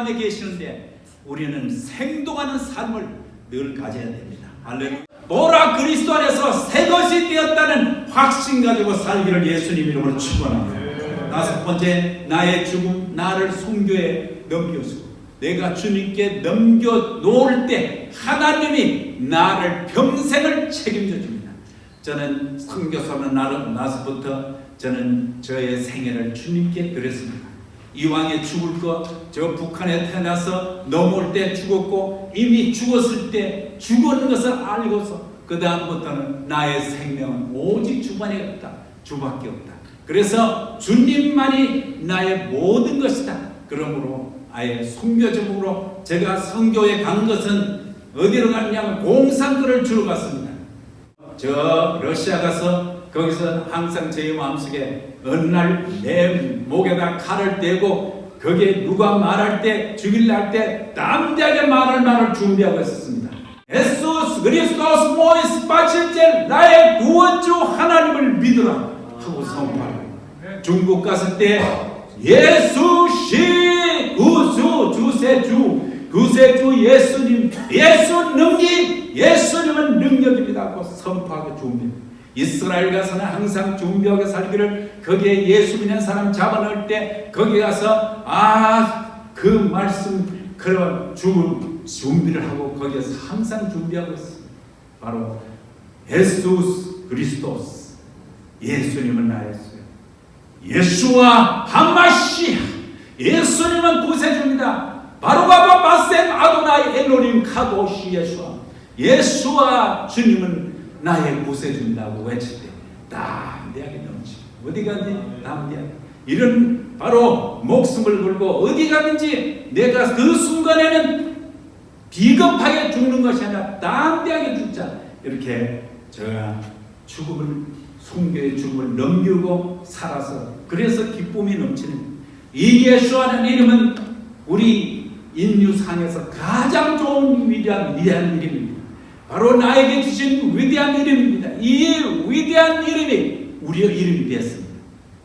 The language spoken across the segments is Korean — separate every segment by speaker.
Speaker 1: 마음에 계시는데 우리는 생동하는 삶을 늘 가져야 됩니다. 할렐루야. 보라 그리스도 안에서 새 것이 되었다는 확신 가지고 살기를 예수님 이름으로 축원합니다. 다섯 번째 나의 죽음 나를 성교에 넘겨주고 내가 주님께 넘겨 놓을 때 하나님이 나를 평생을 책임져 줍니다. 저는 선교사는 나름 나서부터 저는 저의 생애를 주님께 드렸습니다. 이왕에 죽을 거저 북한에 태어나서 넘어올 때 죽었고 이미 죽었을 때 죽었는 것을 알고서 그 다음부터는 나의 생명은 오직 주만이 없다. 주밖에 없다. 그래서 주님만이 나의 모든 것이다. 그러므로 아예 선교적으로 제가 선교에 간 것은 어디로 갔냐면 공산들을 주러 갔습니다. 저 러시아 가서 거기서 항상 제 마음속에 어느 날 내 목에다 칼을 대고 거기에 누가 말할 때 죽일라 할때 담대하게 말할 말을 준비하고 있었습니다. 예수 그리스도스 모이스 바칠제 나의 구원주 하나님을 믿으라 하고 선포하고 중국 갔을 때 예수 시 구주 주세주 구세주 예수님 예수 능력 예수님은 능력입니다 하고 선포하고 준비합니다. 이스라엘 가서는 항상 준비하게 살기를 거기에 예수 믿는 사람 잡아넣을 때 거기 가서 아 그 말씀 그런 죽음 준비를 하고 거기에서 항상 준비하고 있습니다. 바로 예수 그리스도스 예수님은 나였어요. 예수와 한마시 예수님은 구세주입니다. 바로가 바 바셈 아도나이 엘로림 카도시 예수와 예수와 주님은 나의 구세주입니다고 외칠 때 담대하게 넘치고 어디 가든지 담대하게. 이런 바로 목숨을 걸고 어디 가든지 내가 그 순간에는 비겁하게 죽는 것이 아니라 담대하게 죽자. 이렇게 제가 죽음을 순교의 죽음을 넘기고 살아서 그래서 기쁨이 넘치는 이 예수라는 이름은 우리 인류상에서 가장 좋은 위대한 위대한 이름입니다. 바로 나에게 주신 위대한 이름입니다. 이 위대한 이름이 우리의 이름이 되었습니다.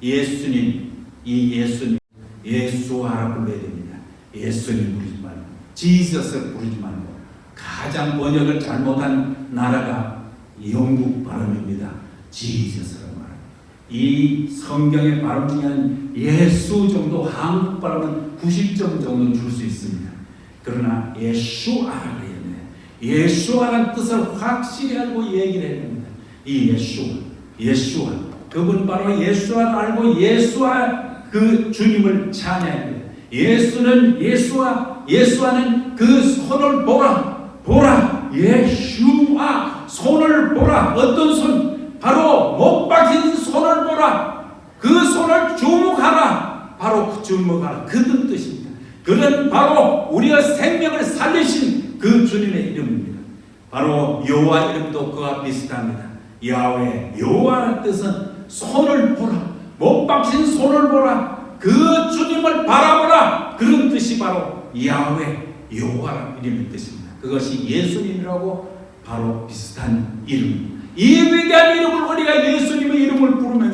Speaker 1: 예수님, 이 예수님, 예수하라 불러야 됩니다. 예수님 부르지 말고, 지저스 부르지 말고, 가장 번역을 잘못한 나라가 영국 발음입니다. 지저스라고 말합니다. 이 성경의 발음 중에 한 예수 정도 한국 발음은 90점 정도 줄 수 있습니다. 그러나 돼요. 예수아라는 뜻을 확실히 알고 얘기를 됩니다. 이 예수, 예수아. 그분 바로 예수아를 알고 예수아 그 주님을 찬양합니다. 예수는 예수아, 예수아는 그 손을 보라, 보라, 예수아 손을 보라. 어떤 손? 바로 못 박힌 손을 보라. 그 손을 주목하라. 바로 그 주목하라. 그런 뜻입니다. 그는 바로 우리의 생명을 살리신 그 주님의 이름입니다. 바로 여호와 이름도 그와 비슷합니다. 야훼 여호와의 뜻은 손을 보라. 못 박힌 손을 보라. 그 주님을 바라보라. 그런 뜻이 바로 야훼 여호와 이름의 뜻입니다. 그것이 예수님이라고 바로 비슷한 이름입니다. 이 위대한 이름을 우리가 예수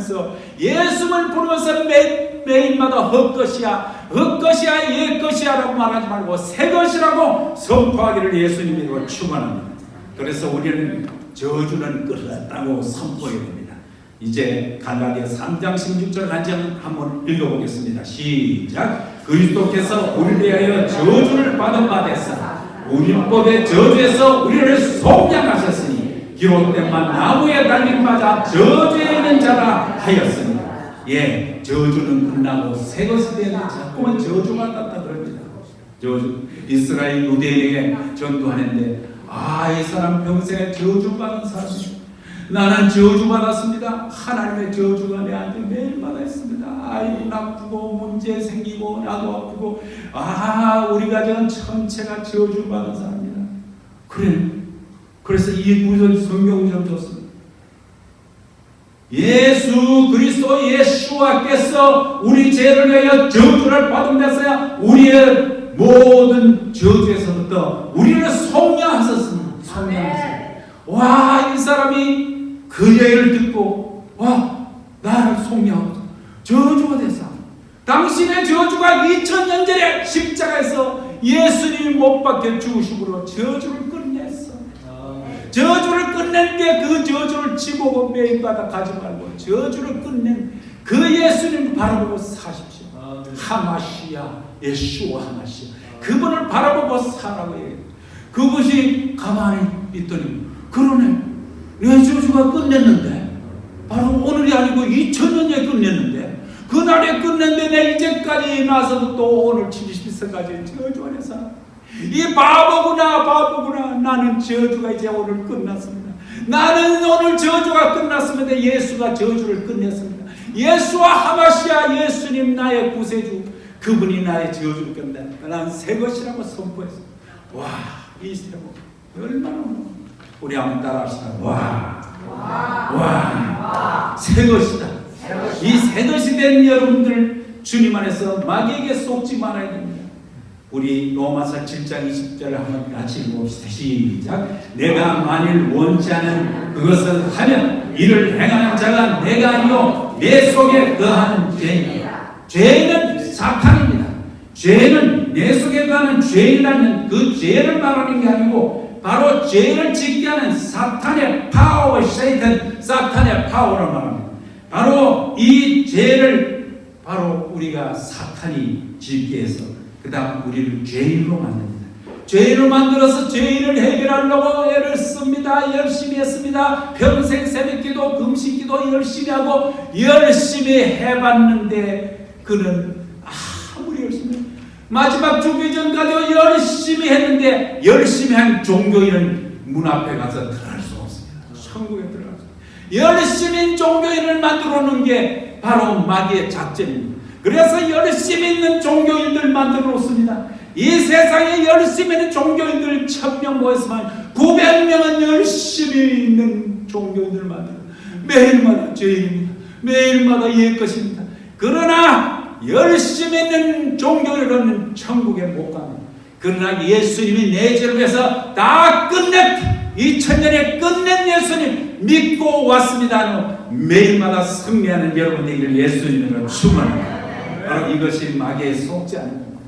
Speaker 1: 부르면서 예수를 부르면서 매, 매일마다 헛것이야 헛것이야 옛것이야 라고 말하지 말고 새것이라고 선포하기를 예수님이 축원합니다. 그래서 우리는 저주는 끝났다고 선포해야 됩니다. 이제 갈라디아 3장 16절 한장 한번 읽어보겠습니다. 시작. 그리스도께서 우리를 위하여 저주를 받은 바 됐사 우리 법의 저주에서 우리를 속량하셨으니 기록된만 나무에 달린 맞아 저주에 있는 자라 하였으니 예 저주는 끝나고 새 것이 되는 자꾸만 저주가 그럽니다. 저주 이스라엘 유대인에게 전도하는데 아 이 사람 평생에 저주받은 사람이에요. 나는 저주받았습니다. 하나님의 저주가 내한테 매일마다 있습니다. 아이고 나쁘고 문제 생기고 나도 아프고 아 우리 가정은 전체가 저주받은 사람이다. 그래. 그래서 이 구절 성경 좀 줬습니다. 예수 그리스도 예수와께서 우리 죄를 위하여 저주를 받으면서야 우리의 모든 저주에서부터 우리를 속량하셨습니다. 속량하셨습니다. 와, 이 사람이 그 얘기를 듣고, 와, 나를 속량하고, 저주가 됐어. 당신의 저주가 2000년 전에 십자가에서 예수님이 못 박혀 죽으심으로 저주를. 저주를 끝낸 게그 저주를 지고 매인받아 가지 말고 저주를 끝낸 그 예수님 바라보고 사십시오. 하마시야, 예수와 하마시야. 그분을 바라보고 사라고 해요. 그것이 가만히 있더니 그러네. 내 저주가 끝냈는데 바로 오늘이 아니고 2000년에 끝냈는데 그날에 끝냈는데 내 이제까지 나서도 또 오늘 70세까지 저주 안에 살아. 이 바보구나 바보구나 나는 저주가 이제 오늘 끝났습니다. 나는 오늘 저주가 끝났습니다. 예수가 저주를 끝냈습니다. 예수와 하마시아 예수님 나의 구세주 그분이 나의 저주를 끝냈다. 나는 새 것이라고 선포했어. 와, 이 세모 얼마나 우리 한번 따라합시다. 와, 와, 새 것이다. 이 새 것이 된 여러분들 주님 안에서 마귀에게 속지 말아야 됩니다. 우리 로마서 7장 20절을 한번 같이 읽어봅시다. 시작. 내가 만일 원치 않은 그것을 하면 이를 행하는 자가 내가 아니요 내 속에 거하는 죄이다. 죄는 사탄입니다. 죄는 내 속에 거하는 죄이라는 그 죄를 말하는 게 아니고 바로 죄를 짓게 하는 사탄의 파워, 세이탄, 사탄의 파워를 말합니다. 바로 이 죄를 바로 우리가 사탄이 짓게 해서 그 다음 우리를 죄인으로 만듭니다. 죄인을 만들어서 죄인을 해결하려고 애를 씁니다. 열심히 했습니다. 평생 새벽기도 금식기도 열심히 하고 열심히 해봤는데 그는 아무리 열심히 마지막 죽기 전까지 열심히 했는데 열심히 한 종교인은 문 앞에 가서 들어갈 수 없습니다. 천국에 들어갈 수 열심히 종교인을 만들어 놓은 게 바로 마귀의 작전입니다. 그래서 열심히 있는 종교인들 만들어 놓습니다. 이 세상에 열심히 있는 종교인들 천명 모였으면 900명은 열심히 있는 종교인들 만들어 매일마다 죄인입니다. 매일마다 옛 것입니다. 그러나 열심히 있는 종교인은 천국에 못 갑니다. 그러나 예수님이 내 죄를 위해서 다 끝냈다. 2000년에 끝낸 예수님 믿고 왔습니다. 매일마다 승리하는 여러분에게 예수님으로 축원합니다. 바로 이것이 마귀에 속지 않는 겁니다.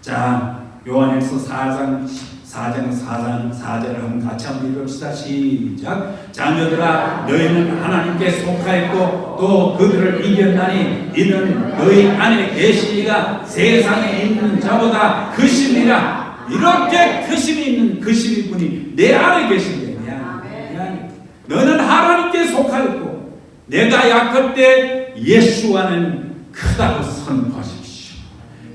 Speaker 1: 자, 요한일서 4장 4장 4장 4절을 한번 같이 한번 읽읍시다. 시작. 자녀들아 너희는 하나님께 속하였고 또 그들을 이겼나니 이는 너희 안에 계시니가 세상에 있는 자보다 크심이라 이렇게 크심이 있는 크심이 분이 내 안에 계신데 내 안에. 너는 하나님께 속하였고 내가 약할 때 예수와는 크다고 선포하십시오.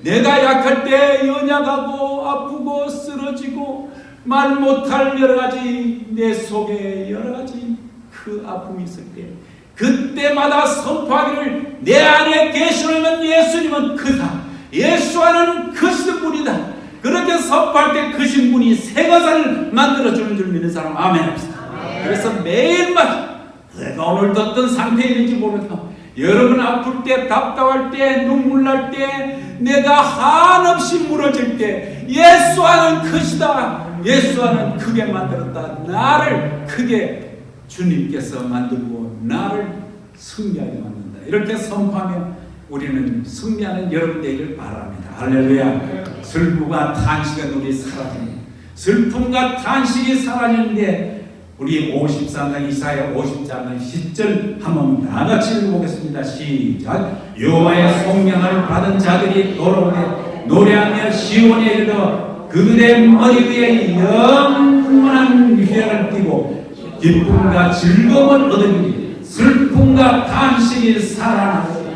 Speaker 1: 내가 약할 때 연약하고 아프고 쓰러지고 말 못할 여러 가지 내 속에 여러 가지 그 아픔이 있을 때 그때마다 선포하기를 내 안에 계시는 예수님은 크다. 예수와는 크신 분이다. 그렇게 선포할 때 크신 분이 새 것을 만들어 주는 줄 믿는 사람 아멘 합시다. 그래서 매일마다 내가 오늘도 어떤 상태에 있는지 모르겠다. 여러분 아플 때, 답답할 때, 눈물 날 때, 내가 한없이 무너질 때, 예수와는 크시다. 예수와는 크게 만들었다. 나를 크게 주님께서 만들고 나를 승리하게 만든다. 이렇게 선포하면 우리는 승리하는 여러분 되기를 바랍니다. 할렐루야. 슬픔과 탄식은 우리 사라집니다. 슬픔과 탄식이 사라지는데 우리 53장 이사야 54장 10절 한번 다 같이 읽어보겠습니다. 시작. 여호와의 성명을 받은 자들이 돌아오되 노래하며 시온에 이르러 그들의 머리 위에 영원한 희락을 띠고 기쁨과 즐거움을 얻으니 슬픔과 탄식이 살아나고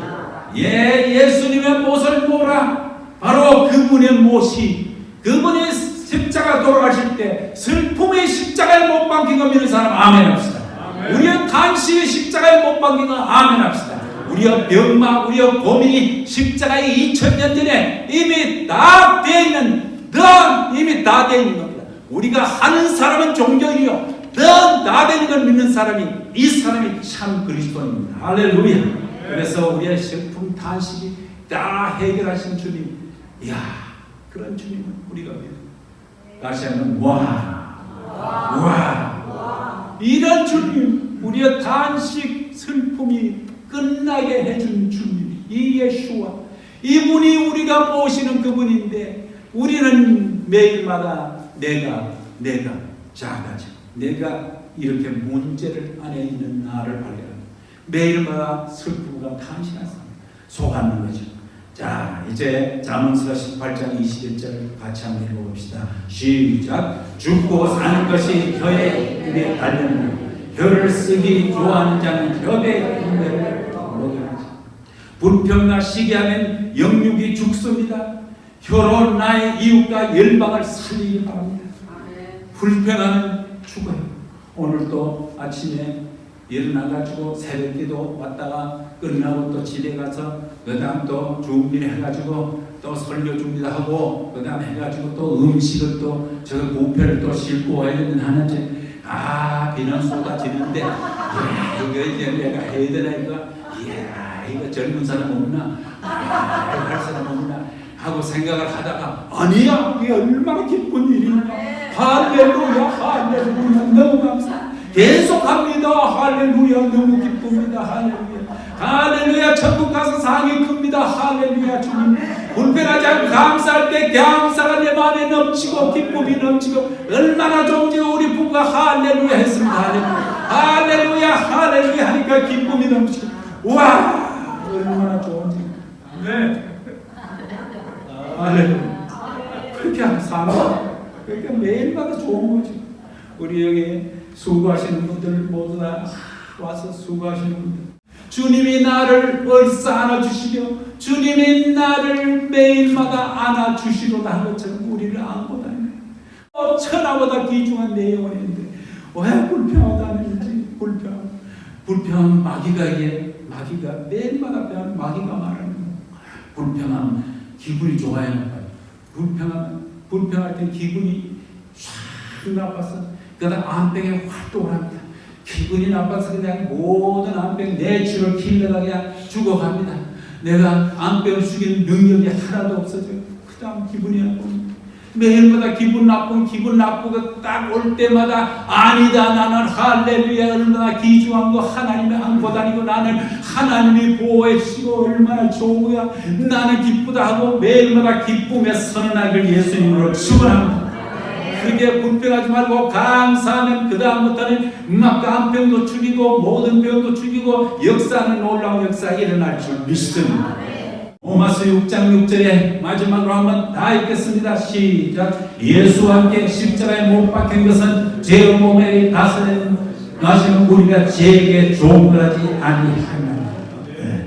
Speaker 1: 예 예수님의 못을 보라 바로 그분의 못이 그분의 십자가 돌아가실 때 슬픔의 십자가에 못 박힌 거 믿는 사람 아멘 합시다. 우리의 간식의 십자가에 못 박힌 거 아멘 합시다. 우리의 병마, 우리의 고민이 십자가에 2000년 전에 이미 다 되어 있는, 넌 이미 다 되어 있는 겁니다. 우리가 하는 사람은 종교이요. 넌다 되는 걸 믿는 사람이 이 사람이 참 그리스도입니다. 할렐루야. 그래서 우리의 슬픔, 탄식이 다 해결하신 주님. 이야, 그런 주님은 우리가 믿어. 다시 한번 와, 와, 이런 주님, 우리의 단식 슬픔이 끝나게 해준 주님, 이 예수와 이분이 우리가 모시는 그분인데 우리는 매일마다 내가 내가 작아져 내가 이렇게 문제를 안에 있는 나를 발견합니다. 매일마다 슬픔과 삶 속하는 거죠. 자 이제 잠언서 18장 21절 같이 한번 읽어봅시다. 시작 죽고 사는 것이 혀의 입에 달렸느니 혀를 쓰기 좋아하는 자는 혀의 힘을 먹여하지 불평과 시기하면 영육이 죽습니다. 혀로 나의 이웃과 열방을 살리기 바랍니다. 불평하면 죽어요. 오늘도 아침에 일어나가지고 새벽기도 왔다가 끝나고 또 집에 가서 그 다음 또 준비해가지고 또 설교 준비도 하고 그 다음 해가지고 또 음식을 또저 부패를 또 싣고 와야 되는 하는지 아 비는 쏟아지는데 야 이거 이제 내가 해야 되나 이거? 이야 이거 젊은 사람 없나? 아, 할 사람 없나? 하고 생각을 하다가 아니야 이게 얼마나 기쁜 일이냐 할렐루야 할렐루야 너무 감사. 계속합니다. 할렐루야 너무 기쁩니다. 할렐루야 할렐루야 천국 가서 상이 큽니다. 할렐루야 주님. 불편하지 않고 감사할 때 감사가 내 마음에 넘치고 기쁨이 넘치고 얼마나 좋은지 우리 부부가 할렐루야 했습니다. 할렐루야 할렐루야 할렐루야 하니까 기쁨이 넘치고. 와 얼마나 좋은지. 네. 할렐루야. 그렇게 삽니다 그러니까 매일마다 좋은 거죠 우리 여기 수고하시는 분들 모두 다 와서 수고하시는 분들 주님이 나를 얼싸 안아주시며 주님이 나를 매일마다 안아주시로다 한 것처럼 우리를 안고 다니는 어, 천하보다 귀중한 내 영혼인데 왜 불평하다는지 불평. 불평 마귀가 이게 마귀가 매일마다 배운 마귀가 말하는 거 불평하면 기분이 좋아야 나빠요. 불평하면 불평할 때 기분이 쫙 나빠서 그다음 안병에 활동을 합니다 기분이 나빠서 그냥 모든 안병 내추럴 킬러가 그냥 죽어갑니다. 내가 안병을 죽이는 능력이 하나도 없어져요. 그 다음 기분이 나쁩니다. 매일마다 기분 나쁜 기분 나쁘고 딱 올 때마다 아니다 나는 할렐루야 얼마나 귀중한 거 하나님의 안고 다니고 나는 하나님이 보호해 주시고 얼마나 좋은 거야 나는 기쁘다 하고 매일마다 기쁨에 선언하길 예수님으로 축원합니다. 그게 불평하지 말고 감사하면 그 다음부터는 막 간병도 죽이고 모든 병도 죽이고 역사는 놀라운 역사가 일어날 줄 믿습니다. 로마서 6장 6절에 마지막으로 한번 다 읽겠습니다. 시작. 예수와 함께 십자가에 못 박힌 것은 제 몸에 다스리는 나시는 우리가 제게 종하지 아니하나. 네.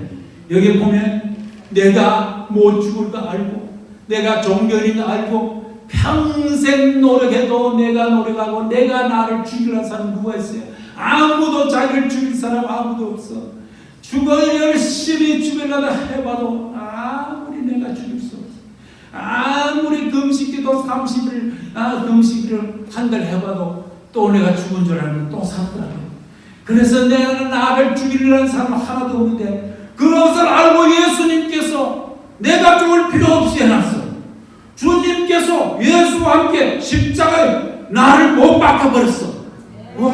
Speaker 1: 여기 보면 내가 못 죽을 거 알고 내가 종견인 거 알고 평생 노력해도 내가 노력하고 내가 나를 죽이려 사람 누가 있어요? 아무도 자기를 죽일 사람 아무도 없어. 죽어 열심히 죽이려다 해봐도 아무리 내가 죽일 수 없어. 아무리 금식기도 30일 아, 금식을 한달 해봐도 또 내가 죽은 줄 알면 또 살더라고요. 그래서 내가 나를 죽이려는 사람 하나도 없는데 그것을 알고 예수님께서 내가 죽을 필요 없이 해놨어. 주님께서 예수와 함께 십자가에 나를 못 박아버렸어. 와,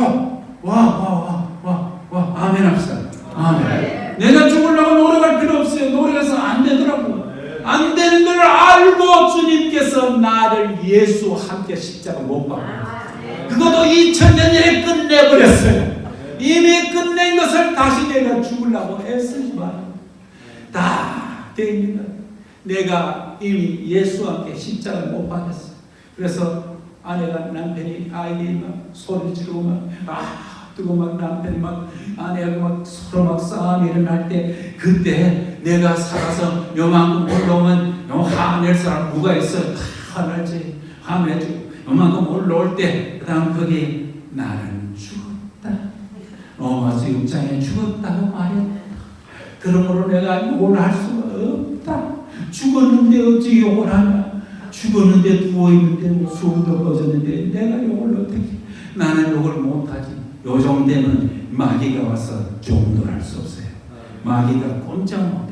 Speaker 1: 와, 와, 와, 와, 와, 아멘 합시다. 아멘. 내가 죽으려고 노력할 필요 없어요. 노력해서 안 되더라고. 안 되는 걸 알고 주님께서 나를 예수와 함께 십자가 못 박아. 그것도 2000년 전에 끝내버렸어요. 이미 끝낸 것을 다시 내가 죽으려고 애쓰지만 다 됩니다. 내가 이미 예수와 함께 십자가를 못 박았어. 그래서 아내가 남편이 아이들이 막 소리 지르고 막, 아, 뜨고 막 남편이 막 아내하고 막 서로 막 싸움이 일어날 때 그때 내가 살아서 요만큼 올라오면 요 화낼 사람 누가 있어? 다 화내지. 화내지. 요만큼 올라올 때, 그 다음 거기 나는 죽었다. 로마서 6장에 죽었다고 말했다. 그러므로 내가 욕을 할 수가 없다. 죽었는데 어찌 욕을 하냐? 죽었는데 누워있는데 뭐 숨도 꺼졌는데 내가 욕을 어떻게? 나는 욕을 못하지. 요 정도면 마귀가 와서 종도 할 수 없어요. 마귀가 꼼짝 못해.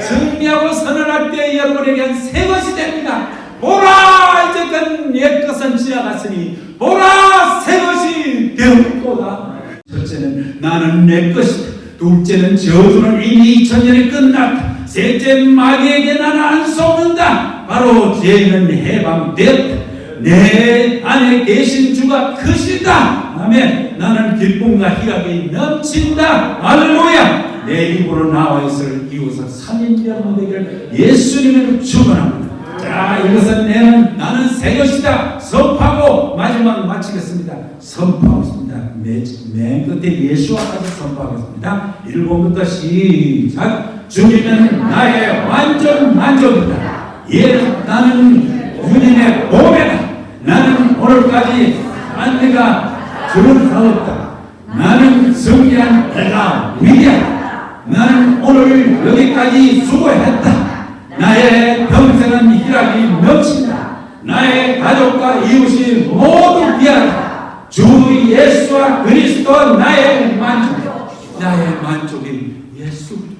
Speaker 1: 승리하고 선언할 때 여러분에게 새 것이 됩니다. 보라! 이제껏 옛 것은 지나갔으니 보라! 새 것이 되었도다. 첫째는 나는 내 것이다. 둘째는 저주는 이미 2000년에 끝났다 셋째 마귀에게 나는 안 속는다. 바로 죄는 해방되었다 내 안에 계신 주가 크시다. 아멘 나는 기쁨과 희락이 넘친다. 할렐루야. 내 입으로 나와 있을 이웃을 살인자 되기를 예수님으로 축원합니다. 자 이것은 내는 나는 새 것이다. 선포하고 마지막 마치겠습니다. 선포하겠습니다. 맨, 맨 끝에 예수와까지 선포하겠습니다. 일본부터 시작 주님은 나의 완전 만족이다 예 나는 주님의 보배다 나는 오늘까지 안 내가 주는 사없다 나는 성기한 내가 위대하다 나는 오늘 여기까지 수고했다 나의 평생은 희락이 넘친다. 나의 가족과 이웃이 모두 귀하다. 주 예수와 그리스도 나의 만족. 나의 만족인 예수.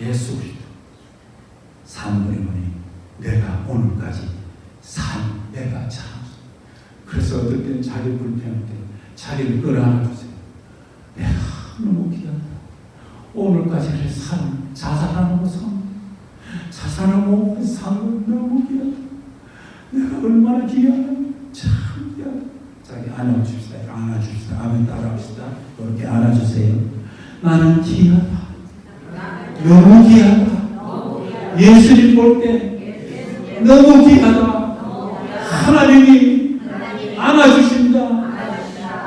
Speaker 1: 예수 그리스도. 산물이보니 내가 오늘까지 산 내가 참. 그래서 어떨 때는 자기 불편할 때 자기를 끌어안아주세요. 내가 너무 귀하다. 오늘까지 산 자살하는 거 산. 자산하고 산건 너무 귀하다. 내가 얼마나 귀하다. 참 귀하다. 자기 안아줍시다. 안아줍시다. 아멘 따라합시다. 그렇게 안아주세요. 나는 귀하다. 너무 귀하다. 예수님 볼 때 너무 귀하다. 하나님이 안아주신다.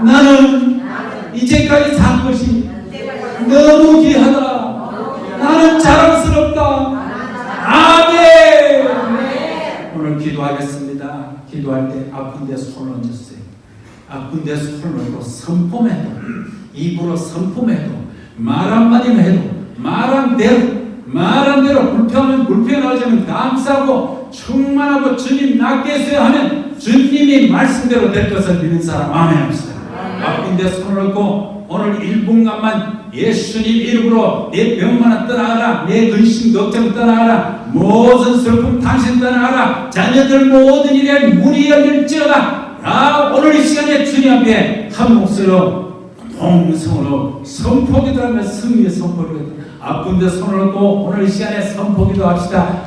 Speaker 1: 나는 이제까지 산 것이 너무 귀하다. 나는 자랑스럽다. 아멘. 오늘 기도하겠습니다. 기도할 때 아픈 데 손을 얹으세요. 아픈 데 손을 얹고 선포해도 입으로 선포해도 말한마디만 해도 말한 대로 말한 대로 불평하면 불평하자면 감사하고 충만하고 주님 낫게 해주세요 하면 말씀대로 될 것을 믿는 사람 아멘 합시다. 아픈데 손을 얹고 오늘 1분간만 예수님 이름으로 내 병만은 떠나가라 내 근심 걱정 떠나가라 모든 슬픔 당신 떠나가라 자녀들 모든 일에 문이 열릴지어다 아 오늘 이 시간에 주님 앞에 한 목소리로 동성으로 선포기도 하며 승리의 선포를 아픈데 손을 얹고 오늘 이 시간에 선포기도 합시다